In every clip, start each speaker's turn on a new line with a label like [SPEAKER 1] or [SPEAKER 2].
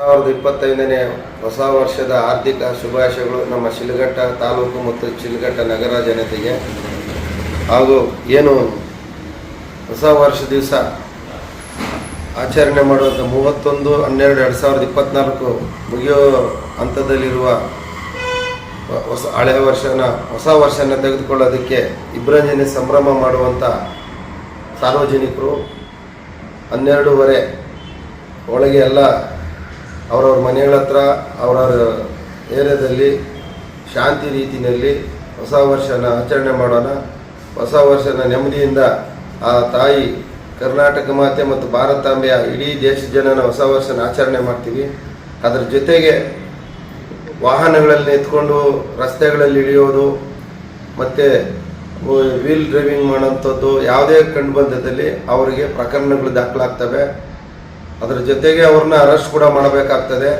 [SPEAKER 1] ಸಾವಿರದ ಇಪ್ಪತ್ತೈದನೇ ಹೊಸ ವರ್ಷದ ಆರ್ಥಿಕ ಶುಭಾಶಯಗಳು ನಮ್ಮ ಶಿಲ್ಘಟ್ಟ ತಾಲೂಕು ಮತ್ತು ಶಿಲ್ಘಟ್ಟ ನಗರ ಜನತೆಗೆ. ಹಾಗೂ ಏನು ಹೊಸ ವರ್ಷ ದಿವಸ ಆಚರಣೆ ಮಾಡುವಂಥ ಮೂವತ್ತೊಂದು, ಹನ್ನೆರಡು, ಎರಡು ಸಾವಿರದ ಇಪ್ಪತ್ತ್ನಾಲ್ಕು ಮುಗಿಯೋ ಹಂತದಲ್ಲಿರುವ ಹೊಸ ಹಳೆಯ ವರ್ಷನ, ಹೊಸ ವರ್ಷನ ತೆಗೆದುಕೊಳ್ಳೋದಕ್ಕೆ ಇಬ್ರಂಜನೆ ಸಂಭ್ರಮ ಮಾಡುವಂಥ ಸಾರ್ವಜನಿಕರು, ಹನ್ನೆರಡೂವರೆ ಒಳಗೆ ಎಲ್ಲ ಅವರವ್ರ ಮನೆಗಳ ಹತ್ರ, ಅವರವ್ರ ಏರಿಯಾದಲ್ಲಿ ಶಾಂತಿ ರೀತಿಯಲ್ಲಿ ಹೊಸ ವರ್ಷನ ಆಚರಣೆ ಮಾಡೋಣ. ಹೊಸ ವರ್ಷನ ನೆಮ್ಮದಿಯಿಂದ ಆ ತಾಯಿ ಕರ್ನಾಟಕ ಮಾತೆ ಮತ್ತು ಭಾರತಾಂಬೆಯ ಇಡೀ ದೇಶದ ಜನನ ಹೊಸ ವರ್ಷನ ಆಚರಣೆ ಮಾಡ್ತೀವಿ. ಅದರ ಜೊತೆಗೆ ವಾಹನಗಳಲ್ಲಿ ನಿಂತ್ಕೊಂಡು ರಸ್ತೆಗಳಲ್ಲಿ ಇಳಿಯೋದು, ಮತ್ತು ವೀಲ್ ಡ್ರೈವಿಂಗ್ ಮಾಡೋಂಥದ್ದು ಯಾವುದೇ ಕಂಡು ಬಂದದಲ್ಲಿ ಅವರಿಗೆ ಪ್ರಕರಣಗಳು ದಾಖಲಾಗ್ತವೆ. ಅದರ ಜೊತೆಗೆ ಅವ್ರನ್ನ ಅರೆಸ್ಟ್ ಕೂಡ ಮಾಡಬೇಕಾಗ್ತದೆ.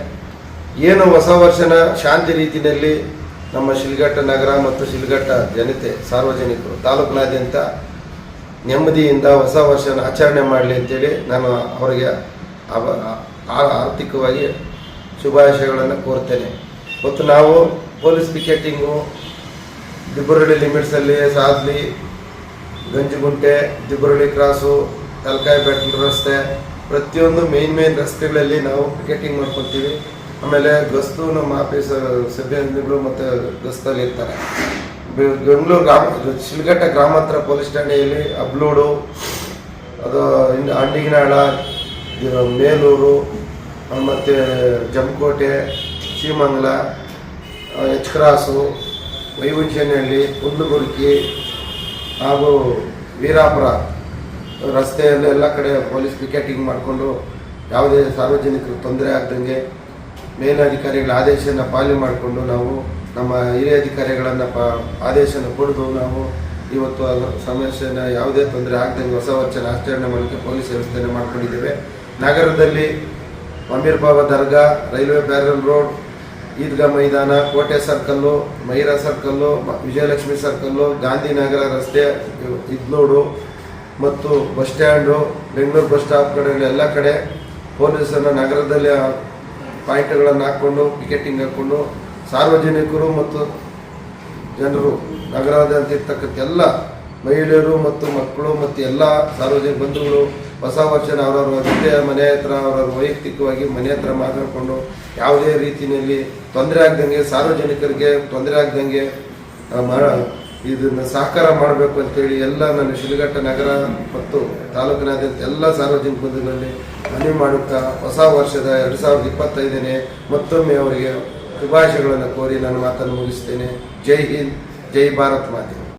[SPEAKER 1] ಏನು ಹೊಸ ವರ್ಷನ ಶಾಂತಿ ರೀತಿಯಲ್ಲಿ ನಮ್ಮ ಶಿಲ್ಘಟ್ಟ ನಗರ ಮತ್ತು ಶಿಲ್ಘಟ್ಟ ಜನತೆ, ಸಾರ್ವಜನಿಕರು, ತಾಲೂಕಿನಾದ್ಯಂತ ನೆಮ್ಮದಿಯಿಂದ ಹೊಸ ವರ್ಷನ ಆಚರಣೆ ಮಾಡಲಿ ಅಂತೇಳಿ ನಾನು ಅವರಿಗೆ ಆರ್ಥಿಕವಾಗಿ ಶುಭಾಶಯಗಳನ್ನು ಕೋರ್ತೇನೆ. ಮತ್ತು ನಾವು ಪೊಲೀಸ್ ಪಿಕೆಟಿಂಗು, ದಿಬ್ಬರಳ್ಳಿ ಲಿಮಿಟ್ಸಲ್ಲಿ, ಸಾದ್ಲಿ ಗಂಜಿಗುಂಟೆ ದಿಬ್ಬರಳ್ಳಿ ಕ್ರಾಸು, ತಲಕಾಯಿ ಬೆಟ್ಟ ರಸ್ತೆ ಪ್ರತಿಯೊಂದು ಮೇನ್ ಮೇನ್ ರಸ್ತೆಗಳಲ್ಲಿ ನಾವು ಪಿಕೆಟಿಂಗ್ ಮಾಡ್ಕೊತೀವಿ ಆಮೇಲೆ ಗಸ್ತು ನಮ್ಮ ಆಫೀಸ್ ಸಿಬ್ಬಂದಿಗಳು ಮತ್ತು ಗಸ್ತಲ್ಲಿ ಇರ್ತಾರೆ. ಬೆಂಗಳೂರು ಗ್ರಾಮ, ಶಿಲ್ಘಟ್ಟ ಗ್ರಾಮಾಂತರ ಪೊಲೀಸ್ ಠಾಣೆಯಲ್ಲಿ ಅಬ್ಲೂಡು, ಅದು ಇನ್ನು ಅಂಡಿಗನಾಳ ಮೇಲೂರು ಮತ್ತು ಜಮಕೋಟೆ, ಶ್ರೀಮಂಗಲ ಎಚ್ ಕ್ರಾಸು ವೈವಂಶನಹಳ್ಳಿ ಕುಂದುಗುರ್ಕಿ ಹಾಗೂ ವೀರಾಪುರ. ರಸ್ತೆಯಲ್ಲಿ ಎಲ್ಲ ಕಡೆ ಪೊಲೀಸ್ ಪಿಕೆಟಿಂಗ್ ಮಾಡಿಕೊಂಡು ಯಾವುದೇ ಸಾರ್ವಜನಿಕರು ತೊಂದರೆ ಆಗದಂಗೆ ಮೇಲಧಿಕಾರಿಗಳ ಆದೇಶನ ಪಾಲನೆ ಮಾಡಿಕೊಂಡು ನಾವು ನಮ್ಮ ಹಿರಿಯ ಅಧಿಕಾರಿಗಳನ್ನು ಪ, ಆದೇಶನ ಕೊಡೋದು ನಾವು ಇವತ್ತು ಸಮಸ್ಯೆನ ಯಾವುದೇ ತೊಂದರೆ ಆಗ್ದಂಗೆ ಹೊಸ ವರ್ಷನ ಆಚರಣೆ ಮಾಡಲಿಕ್ಕೆ ಪೊಲೀಸ್ ವ್ಯವಸ್ಥೆಯನ್ನು ಮಾಡ್ಕೊಂಡಿದ್ದೇವೆ. ನಗರದಲ್ಲಿ Amir Baba Dargah, railway barrel road, Idgah Maidan, Kote circle Myra circle Vijayalakshmi circle, Gandhinagar ರಸ್ತೆ ಇದ್ನೋಡು ಮತ್ತು bus stand, Bengaluru bus stop ಕಡೆ, ಎಲ್ಲ ಕಡೆ ಪೊಲೀಸನ್ನು ನಗರದಲ್ಲಿ ಪಾಯಿಂಟ್ಗಳನ್ನು ಹಾಕ್ಕೊಂಡು, ಟಿಕೆಟಿಂಗ್ ಹಾಕ್ಕೊಂಡು ಸಾರ್ವಜನಿಕರು ಮತ್ತು ಜನರು ನಗರದಾದ್ಯಂತ ಇರ್ತಕ್ಕಂಥ ಎಲ್ಲ ಮಹಿಳೆಯರು ಮತ್ತು ಮಕ್ಕಳು ಮತ್ತು ಎಲ್ಲ ಸಾರ್ವಜನಿಕ ಬಂಧುಗಳು ಹೊಸ ವರ್ಷನ ಅವರವ್ರ ಜೊತೆ ಮನೆ ಹತ್ರ, ಅವರವ್ರ ವೈಯಕ್ತಿಕವಾಗಿ ಮನೆ ಹತ್ರ ಮಾತಾಡಿಕೊಂಡು ಯಾವುದೇ ರೀತಿಯಲ್ಲಿ ತೊಂದರೆ ಆಗ್ದಂಗೆ ಸಾರ್ವಜನಿಕರಿಗೆ ತೊಂದರೆ ಆಗ್ದಂಗೆ ಇದನ್ನು ಸಹಕಾರ ಮಾಡಬೇಕು ಅಂತೇಳಿ ಎಲ್ಲ ನನ್ನ ಶಿಲ್ಘಟ್ಟ ನಗರ ಮತ್ತು ತಾಲೂಕಿನಾದ್ಯಂತ ಎಲ್ಲ ಸಾರ್ವಜನಿಕ ಬಂಧುಗಳಲ್ಲಿ ಮನವಿ ಮಾಡುತ್ತಾ ಹೊಸ ವರ್ಷದ ಎರಡು ಸಾವಿರದ ಇಪ್ಪತ್ತೈದನೇ ಮತ್ತೊಮ್ಮೆ ಅವರಿಗೆ ಶುಭಾಶಯಗಳನ್ನು ಕೋರಿ ನಾನು ಮಾತನ್ನು ಮುಗಿಸ್ತೇನೆ ಜೈ ಹಿಂದ್, ಜೈ ಭಾರತ್ ಮಾತೆ.